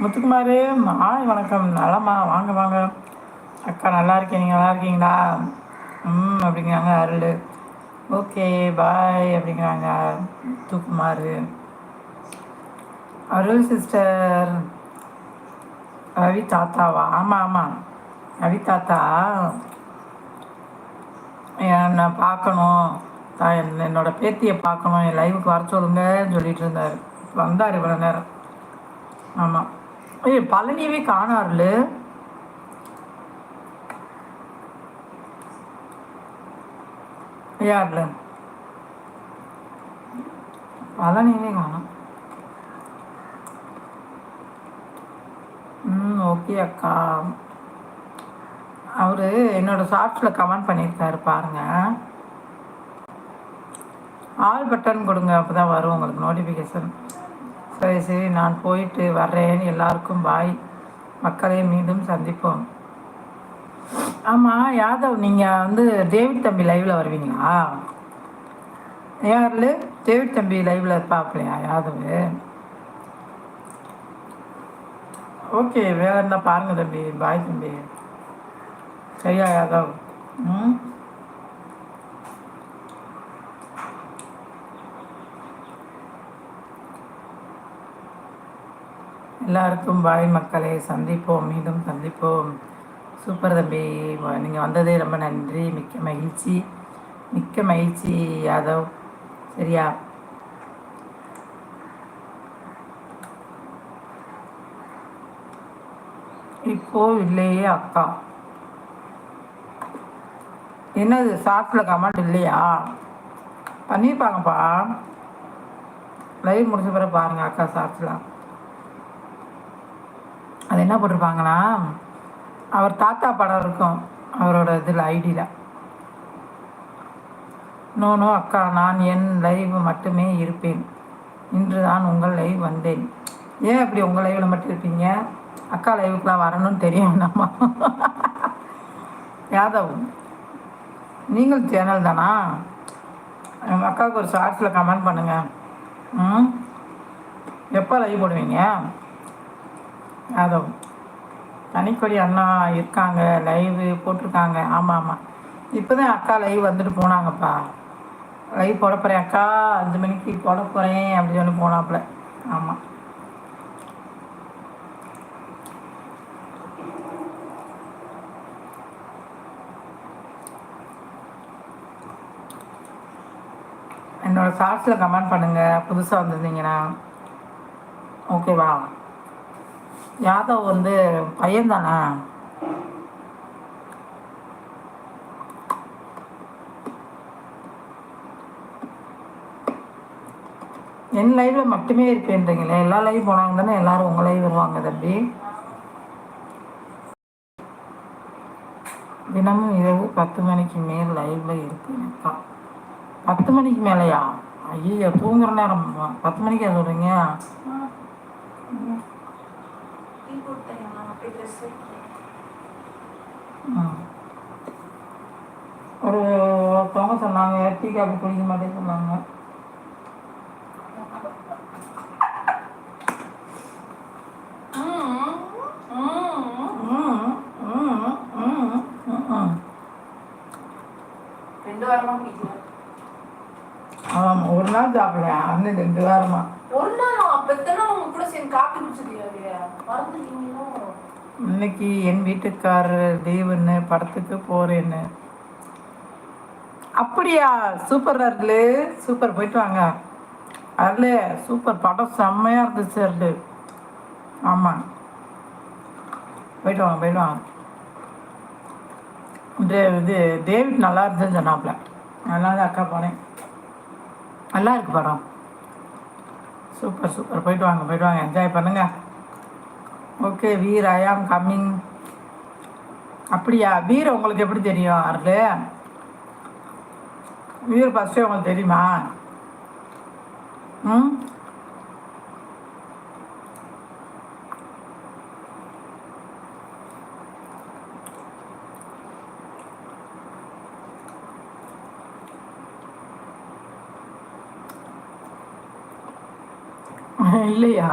முத்துக்குமார் மாலை வணக்கம். நலமா? வாங்க வாங்க. அக்கா நல்லா இருக்கேன். நீங்கள் நல்லா இருக்கீங்களா? ம் அப்படிங்கிறாங்க அருள். ஓகே பாய் அப்படிங்கிறாங்க முத்துக்குமார். அருள் சிஸ்டர். ரவி தாத்தாவா? ஆமாம் ஆமாம் ரவி தாத்தா. என்னை பார்க்கணும். தான் என்னோட பேத்தியை பார்க்கணும். என் லைவுக்கு வர சொல்லுங்கன்னு சொல்லிட்டு இருந்தார். வந்தார் இவ்வளோ நேரம். ஆமாம் ஏய் பழனியவே காணாருல யார்ல? பழனியவே காணும் ம் ஓகே அக்கா. அவர் என்னோட ஷார்ட்ஸில் கமெண்ட் பண்ணியிருக்காரு பாருங்க. ஆல் பட்டன் கொடுங்க அப்போ தான் வரும் உங்களுக்கு நோட்டிஃபிகேஷன் சரி சரி நான் போயிட்டு வர்றேன். எல்லாருக்கும் பாய் மக்களை மீண்டும் சந்திப்போம். ஆமாம் யாதவ் நீங்கள் வந்து டேவிட் தம்பி லைவில் வருவீங்களா? யாரில் டேவிட் தம்பி லைவில் பார்ப்பலையா யாதவ்? ஓகே வேற என்ன? பாருங்க தம்பி பாய் தம்பி. சரியா யாதவ்? ம்? எல்லாருக்கும் பாய் மக்களை சந்திப்போம் மீண்டும் சந்திப்போம். சூப்பர் தம்பி நீங்கள் வந்ததே ரொம்ப நன்றி மிக்க மகிழ்ச்சி மிக்க மகிழ்ச்சி யாதவ். சரியா? இப்போ இல்லையே அக்கா. என்னது ஷார்ட்ஸில் கமெண்ட் இல்லையா? பண்ணியிருப்பாங்கப்பா லைவ் முடிச்ச பிறகு பாருங்கள் அக்கா ஷார்ட்ஸில் அது என்ன போட்டிருப்பாங்களா அவர் தாத்தா படம் இருக்கும் அவரோட இதில் ஐடியில். நோ நோ அக்கா நான் என் லைவ் மட்டுமே இருப்பேன். இன்று தான் உங்கள் லைவ் வந்தேன். ஏன் அப்படி உங்கள் லைவில் மட்டும் இருப்பீங்க? அக்கா லைவுக்கெலாம் வரணும்னு தெரியும் நம்ம யாதவ் நீங்கள் சேனல் தானா? எங்கள் அக்காவுக்கு ஒரு ஷார்ட்ஸில் கமெண்ட் பண்ணுங்கள் ம்? எப்போ லைவ் போடுவீங்க? யாதவ் தனிக்கொடி அண்ணா இருக்காங்க லைவு போட்டிருக்காங்க. ஆமாம் ஆமாம் இப்போ தான் அக்கா லைவ் வந்துட்டு போனாங்கப்பா. லைவ் போட போகிறேன் அக்கா. அஞ்சு மணிக்கு போட போகிறேன் அப்படின்னு சொல்லி போனாப்புல. ஆமாம் என்னோடய ஷார்ட்ஸில் கமெண்ட் பண்ணுங்கள் புதுசாக வந்திருந்தீங்கன்னா ஓகேவா யாதவ் வந்து பையன் தானே என் லைவ்ல மட்டுமே இருப்பேன்றீங்களே? எல்லா லைவ் போனாங்க தானே எல்லாரும் உங்க லைவ் வருவாங்க தம்பி. தினமும் இரவு பத்து மணிக்கு மேல் லைவ்ல இருப்பேன்க்கா பத்து மணிக்கு மேலையா? ஐயோ தூங்குற நேரம். பத்து மணிக்கு சொல்றீங்க? ஒரு ஒருத்தவங்க சொன்னாங்க டீ காஃபி குடிக்க மாட்டேன்னு சொன்னாங்க. ஆமாம் ஒரு நாள் சாப்பிடல. அண்ணன் ரெண்டு வாரமா. ஒரு நாள் கூட சேர்ந்து காப்பி மறந்துட்டீங்களோ? இன்னைக்கு என் வீட்டுக்காரர் லீவுன்னு படத்துக்கு போறேன்னு. அப்படியா? சூப்பர் அருளு. சூப்பர். போயிட்டு வாங்க. அருளு சூப்பர். படம் செம்மையா இருந்துச்சு அருளு. ஆமாம் போயிட்டு வாங்க போயிட்டு வாங்க. இது டேவிட் நல்லா இருந்துச்சுன்னு சொன்னாப்ல நல்லா தான் அக்கா போனேன். நல்லா இருக்கு படம். சூப்பர் சூப்பர் போயிட்டு வாங்க போயிட்டு வாங்க. என்ஜாய் பண்ணுங்க. ஓகே வீர் ஐ ஆம் கம்மிங் அப்படியா? வீர் உங்களுக்கு எப்படி தெரியும்? அருள் வீர் ஃபஸ்ட்டே உங்களுக்கு தெரியுமா? ம்? இல்லையா